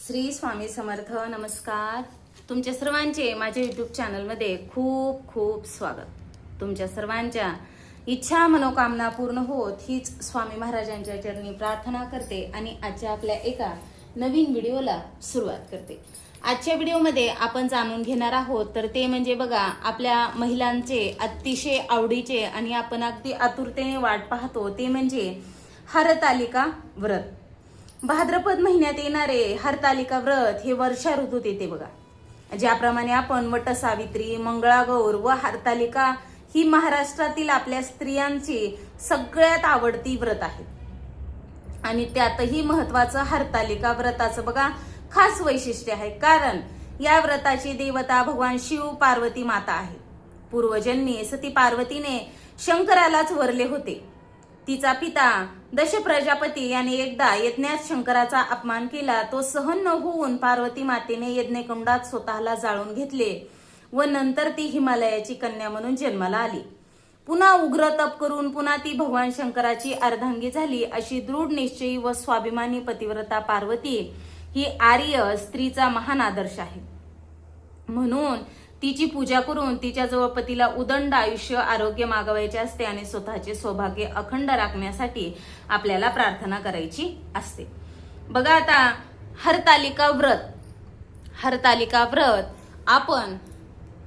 श्री स्वामी समर्थ नमस्कार. तुमच्या सर्वांचे माझ्या युट्यूब चॅनलमध्ये खूप खूप स्वागत. तुमच्या सर्वांच्या इच्छा मनोकामना पूर्ण होत हीच स्वामी महाराजांच्या चरणी प्रार्थना करते आणि आजच्या आपल्या एका नवीन व्हिडिओला सुरुवात करते. आजच्या व्हिडिओमध्ये आपण जाणून घेणार आहोत तर ते म्हणजे बघा आपल्या महिलांचे अतिशय आवडीचे आणि आपण अगदी आतुरतेने वाट पाहतो ते म्हणजे हरतालिका व्रत. भाद्रपद महिन्यात येणारे हरतालिका व्रत हे वर्षा ऋतूत येते बघा. ज्याप्रमाणे आपण वटसावित्री मंगळागौर व हरतालिका ही महाराष्ट्रातील आपल्या स्त्रियांची सगळ्यात आवडती व्रत आहे आणि त्यातही महत्वाचं हरतालिका व्रताचं बघा खास वैशिष्ट्य आहे. कारण या व्रताची देवता भगवान शिव पार्वती माता आहे. पूर्वजन्मी सती पार्वतीने शंकरालाच वरले होते. तिचा पिता दश प्रजापती याने एकदा यज्ञात शंकराचा अपमान केला. तो सहन न होऊन पार्वती मातेने यज्ञकुंडात स्वतःला जाळून घेतले व नंतर ती हिमालयाची कन्या म्हणून जन्माला आली. पुन्हा उग्र तप करून पुन्हा ती भगवान शंकराची अर्धांगी झाली. अशी दृढ निश्चयी व स्वाभिमानी पतिव्रता पार्वती ही आर्य स्त्रीचा महान आदर्श आहे. म्हणून तिची पूजा करून तिच्याजवळ पतीला उदंड आयुष्य आरोग्य मागवायचे असते आणि स्वतःचे सौभाग्य अखंड राखण्यासाठी आपल्याला प्रार्थना करायची असते. बघा आता हरतालिका व्रत. हरतालिका व्रत आपण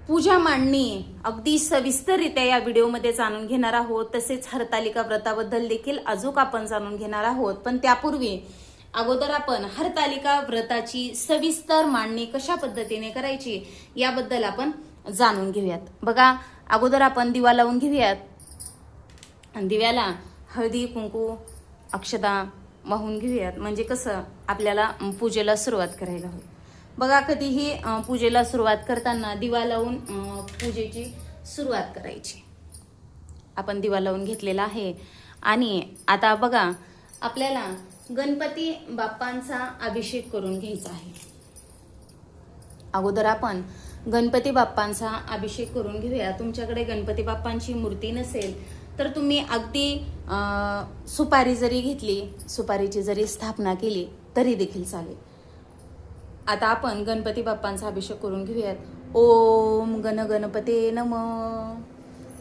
पूजा मांडणी अगदी सविस्तररित्या या व्हिडिओमध्ये जाणून घेणार आहोत. तसेच हरतालिका व्रताबद्दल देखील अजूक आपण जाणून घेणार आहोत. पण त्यापूर्वी अगोदर आपण हरतालिका व्रताची सविस्तर मांडणी कशा पद्धतीने करायची याबद्दल आपण जाणून घेऊयात. बघा अगोदर आपण दिवा लावून घेऊयात. दिव्याला हळदी कुंकू अक्षदा वाहून घेऊयात. म्हणजे कसं? आपल्याला पूजेला सुरुवात करायला होईल बघा कधीही पूजेला सुरुवात करताना दिवा लावून पूजेची सुरुवात करायची. आपण दिवा लावून घेतलेला आहे. आणि आता बघा आपल्याला गणपती बाप्पांचा अभिषेक करून घ्यायचा आहे. अगोदर आपण गणपती बाप्पांचा अभिषेक करून घेऊया. तुमच्याकडे गणपती बाप्पांची मूर्ती नसेल तर तुम्ही अगदी सुपारी जरी घेतली सुपारीची जरी स्थापना केली तरी देखील चालेल. आता आपण गणपती बाप्पांचा अभिषेक करून घेऊयात. ओम गण गणपते नम.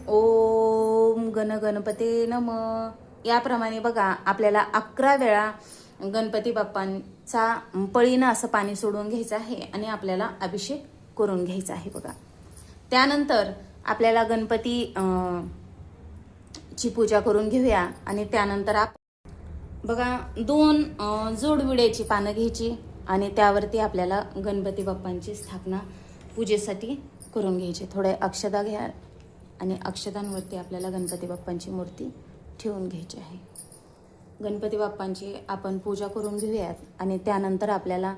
ओम गण गणपते नम. याप्रमाणे बघा आपल्याला अकरा वेळा गणपती बाप्पांचा पळीनं असं पाणी सोडून घ्यायचं आहे आणि आपल्याला अभिषेक करून घ्यायचा आहे बघा. त्यानंतर आपल्याला गणपती ची पूजा करून घेऊया आणि त्यानंतर आप बघा दोन जोडविड्याची पानं घ्यायची आणि त्यावरती आपल्याला गणपती बाप्पांची स्थापना पूजेसाठी करून घ्यायची. थोडे अक्षदा घ्या आणि अक्षदांवरती आपल्याला गणपती बाप्पांची मूर्ती ठेवून घ्यायची आहे. गणपती बाप्पांची आपण पूजा करून घेऊयात आणि त्यानंतर आपल्याला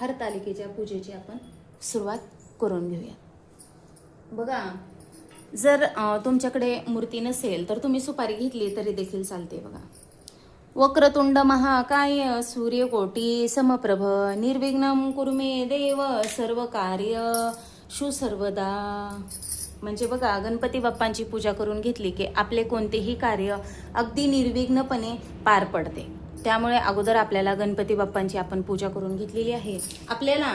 हरतालिकेच्या पूजेची आपण सुरुवात करून घेऊयात. बघा जर तुमच्याकडे मूर्ती नसेल तर तुम्ही सुपारी घेतली तरी देखील चालते बघा. वक्रतुंड महाकाय सूर्यकोटी समप्रभ निर्विघ्नम कुर्मे देव सर्व कार्य शु सर्वदा म्हणजे बघा गणपती बाप्पांची पूजा करून घेतली की आपले कोणतेही कार्य अगदी निर्विघ्नपणे पार पडते. त्यामुळे अगोदर आपल्याला गणपती बाप्पांची आपण पूजा करून घेतलेली आहे. आपल्याला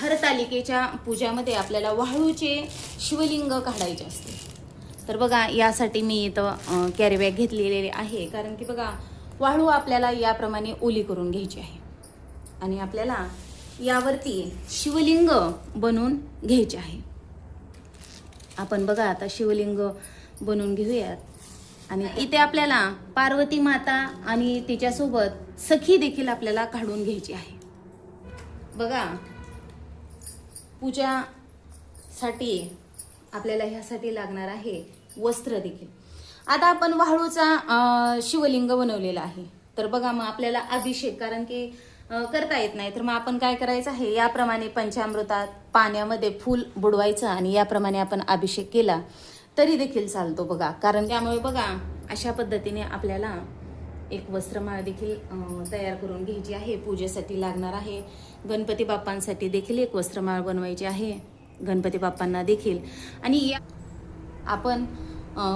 हरतालिकेच्या पूजामध्ये आपल्याला वाळूचे शिवलिंग काढायचे असते. तर बघा यासाठी मी इथं कॅरीबॅग घेतलेले घेतलेली आहे. कारण की बघा वाळू आपल्याला याप्रमाणे ओली करून घ्यायची आहे. आणि आपल्याला यावरती शिवलिंग बनवून घ्यायचे आहे. आपण बघा आता शिवलिंग बनवून घेऊयात. आणि इथे आपल्याला पार्वती माता आणि तिच्यासोबत सखी देखील आपल्याला काढून घ्यायची आहे. बघा पूजासाठी आपल्याला ह्यासाठी लागणार आहे वस्त्र देखील. आता आपण वाळूचा शिवलिंग बनवलेला आहे. तर बघा मग आपल्याला अभिषेक कारण की करता येत नाही. तर मग आपण काय करायचं आहे? याप्रमाणे पंचामृतात पाण्यामध्ये फूल बुडवायचं आणि याप्रमाणे आपण अभिषेक केला तरी देखील चालतो बघा. कारण त्यामुळे बघा अशा पद्धतीने आपल्याला एक वस्त्रमाळ देखील तयार करून घ्यायची आहे. पूजेसाठी लागणार आहे. गणपती बाप्पांसाठी देखील एक वस्त्रमाळ बनवायची आहे. गणपती बाप्पांना देखील. आणि या आपण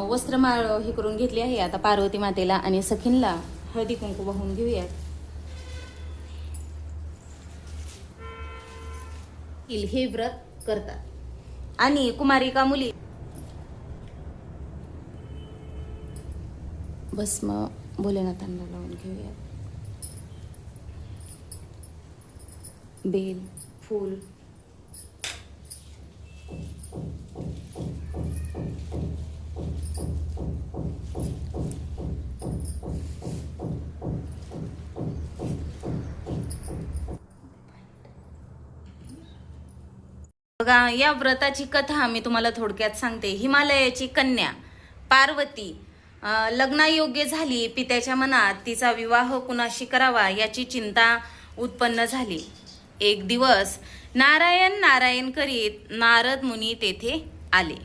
वस्त्रमाळ हे करून घेतली आहे. आता पार्वती मातेला आणि सखींला हळदी कुंकू वाहून घेऊयात. येईल हे व्रत करतात. आणि कुमारिका मुली? भस्म भोलेनाथांना लावून घेऊया बेल फूल. बघा या व्रताची कथा मी तुम्हाला थोडक्यात सांगते. हिमालयाची कन्या पार्वती लग्नायोग्य झाली पित्याच्या मनात तिचा विवाह कुणाशी करावा याची चिंता उत्पन्न झाली. एक दिवस नारायण नारायण करीत नारद मुनी तेथे आले.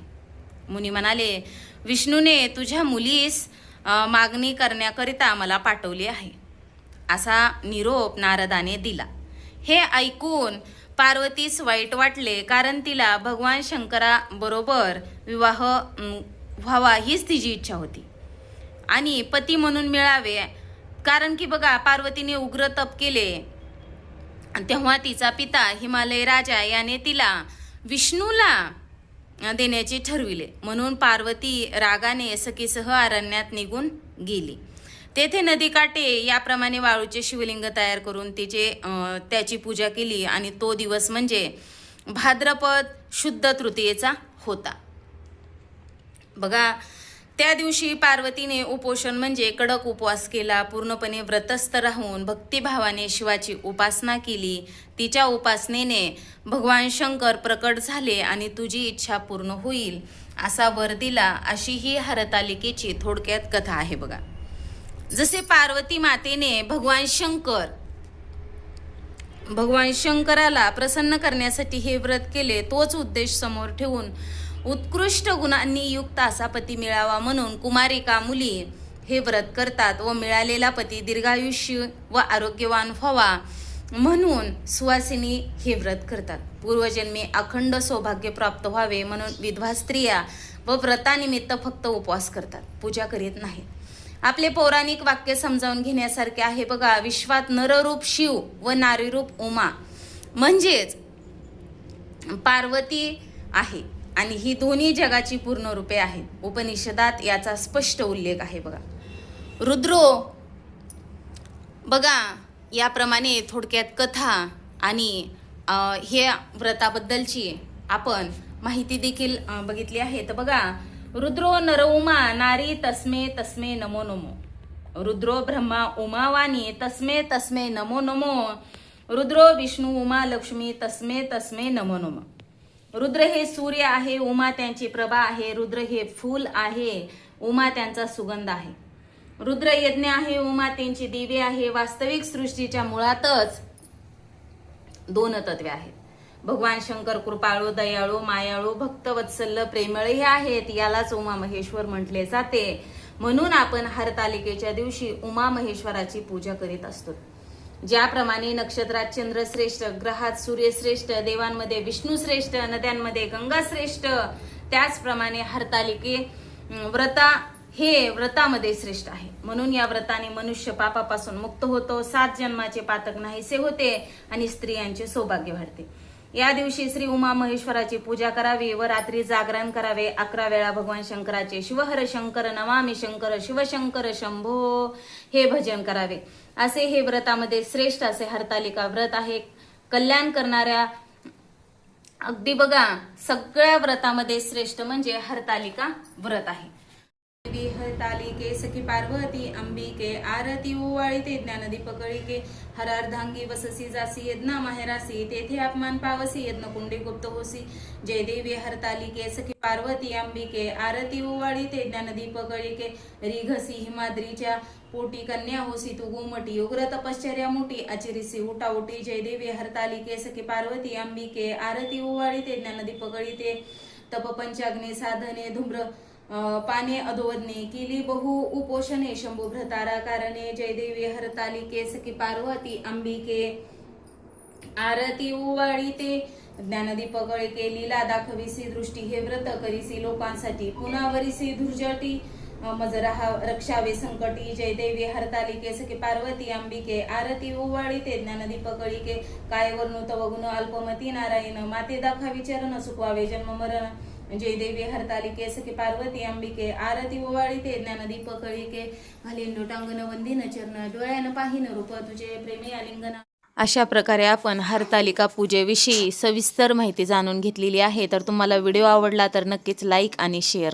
मुनी म्हणाले विष्णूने तुझ्या मुलीस मागणी करण्याकरिता मला पाठवले आहे. असा निरोप नारदाने दिला. हे ऐकून पार्वतीस वाईट वाटले कारण तिला भगवान शंकरा बरोबर विवाह व्हावा हीच तिची इच्छा होती. आणि पती म्हणून मिळावे कारण की बघा पार्वतीने उग्र तप केले. तेव्हा तिचा पिता हिमालय राजा याने तिला विष्णूला देण्याचे ठरविले. म्हणून पार्वती रागाने सखीसह अरण्यात निघून गेली. तेथे नदीकाठे याप्रमाणे वाळूचे शिवलिंग तयार करून तिचे त्याची पूजा केली आणि तो दिवस म्हणजे भाद्रपद शुद्ध तृतीयेचा होता. बघा त्या दिवशी पार्वतीने उपोषण म्हणजे कडक उपवास केला पूर्णपणे व्रतस्थ राहून भक्तिभावाने शिवाची उपासना केली. तिच्या उपासनेने भगवान शंकर प्रकट झाले आणि तुझी इच्छा पूर्ण होईल असा वर दिला अशी ही हरतालिकेची थोडक्यात कथा आहे बघा. जसे पार्वती मातेने भगवान शंकर भगवान शंकराला प्रसन्न करण्यासाठी हे व्रत केले तोच उद्देश समोर ठेवून उत्कृष्ट गुणांनी युक्त असा पती मिळावा म्हणून कुमारिका मुली हे व्रत करतात व मिळालेला पती दीर्घायुष्य व आरोग्यवान व्हावा म्हणून सुवासिनी हे व्रत करतात. पूर्वजन्मी अखंड सौभाग्य प्राप्त व्हावे म्हणून विधवा स्त्रिया व व्रतानिमित्त फक्त उपवास करतात. पूजा करीत नाहीत. आपले पौराणिक वाक्य समजावून घेण्यासारखे आहे. बघा विश्वात नररूप शिव व नारीरूप उमा. म्हणजेच पार्वती आहे आणि ही दोन्ही जगाची पूर्ण रूपे आहेत. उपनिषदात याचा स्पष्ट उल्लेख आहे बघा. रुद्रो बघा याप्रमाणे थोडक्यात कथा आणि हे व्रताबद्दलची आपण माहिती देखील बघितली आहे. तर बघा रुद्रो नरउमा नारी तस्मे तस्मे नमो नमो रुद्रो ब्रह्मा उमावानी तस्मे तस्मे नमो नमो रुद्रो विष्णू उमा लक्ष्मी तस्मे तस्मे नमो नमो रुद्र हे सूर्य आहे उमा त्यांची प्रभा आहे रुद्र हे फूल आहे उमा त्यांचा सुगंध आहे रुद्र यज्ञ आहे उमा त्यांची दिवे आहे वास्तविक सृष्टीच्या मुळातच दोन तत्वे आहेत. भगवान शंकर कृपाळू दयाळू मायाळू भक्तवत्सल्य प्रेमळ हे आहेत. यालाच उमा महेश्वर म्हटले जाते. म्हणून आपण हरतालिकेच्या दिवशी उमा महेश्वराची पूजा करीत असतो. ज्याप्रमाणे नक्षत्रात चंद्र श्रेष्ठ ग्रहात सूर्य श्रेष्ठ देवांमध्ये विष्णू श्रेष्ठ नद्यांमध्ये गंगा श्रेष्ठ त्याचप्रमाणे हरतालिके व्रता हे व्रतामध्ये श्रेष्ठ आहे. म्हणून या व्रताने मनुष्य पापापासून मुक्त होतो सात जन्माचे पातक नाहीसे होते आणि स्त्रियांचे सौभाग्य वाढते. या दिवशी श्री उमा महेश्वराची पूजा करावी व रात्री जागरण करावे. अकरा वेळा भगवान शंकराचे शिवहर शंकर नमामी शंकर शिवशंकर शंभो हे भजन करावे. असे हे व्रतामध्ये श्रेष्ठ असे हरतालिका व्रत आहे. कल्याण करणाऱ्या अगदी बघा सगळ्या व्रतामध्ये श्रेष्ठ म्हणजे हरतालिका व्रत आहे. देवी सखी पार्वती अंबिके आरती ओवाळीते ज्ञानदीप कळिके हरार्धांगी वससी जासी यज्ञा माहेरासी तेथे अपमान पावसी यज्ञ कुंडे गुप्त होसी. जय देवी हरतालिके सखी पार्वती अंबिके आरती ओवाळीते ज्ञानदीप कळिके रिघसी हिमाद्रीच्या पोटी कन्या होसी तू गोमटी उग्र तपश्चर्या मोठी अचिरिसी उटा उटी जय देवी हरतालिके सखी पार्वती अंबिके आरती ओवाळीते ज्ञानदीप कळिते तप पंचाग्नी साधने धूम्र पाने अधोवदने केली बहु उपोषणे शंभू भ्रतारा कारणे जयदेवी हरतालिके सखी पार्वती अंबिके आरती उवाळीते ज्ञानदीप गळके लीला दाखविसी दृष्टी हे व्रत करीसी लोकांसाठी. पुनावरीसी धुर्जटी मज रहा रक्षावे संकटी जय देवी हरतालिके सखे पार्वती अंबिके आरती उवाळी ते ज्ञानदीप कळिके काय वर्णू तव अल्पमती नारायण माते दाखा विचारण सुखवावे जन्म मरण. जय देवी हरतालिके सखे पार्वती अंबिके आरती ओवाळीते ज्ञानदीप कळीके घालीन लोटांगण वंदिन चरण डोळ्यानं पाहिन रूप तुझे प्रेमी आलिंगन. अशा प्रकारे आपण हरतालिका पूजेविषयी सविस्तर माहिती जाणून घेतलेली आहे. तर तुम्हाला व्हिडिओ आवडला तर नक्कीच लाईक आणि शेअर करा.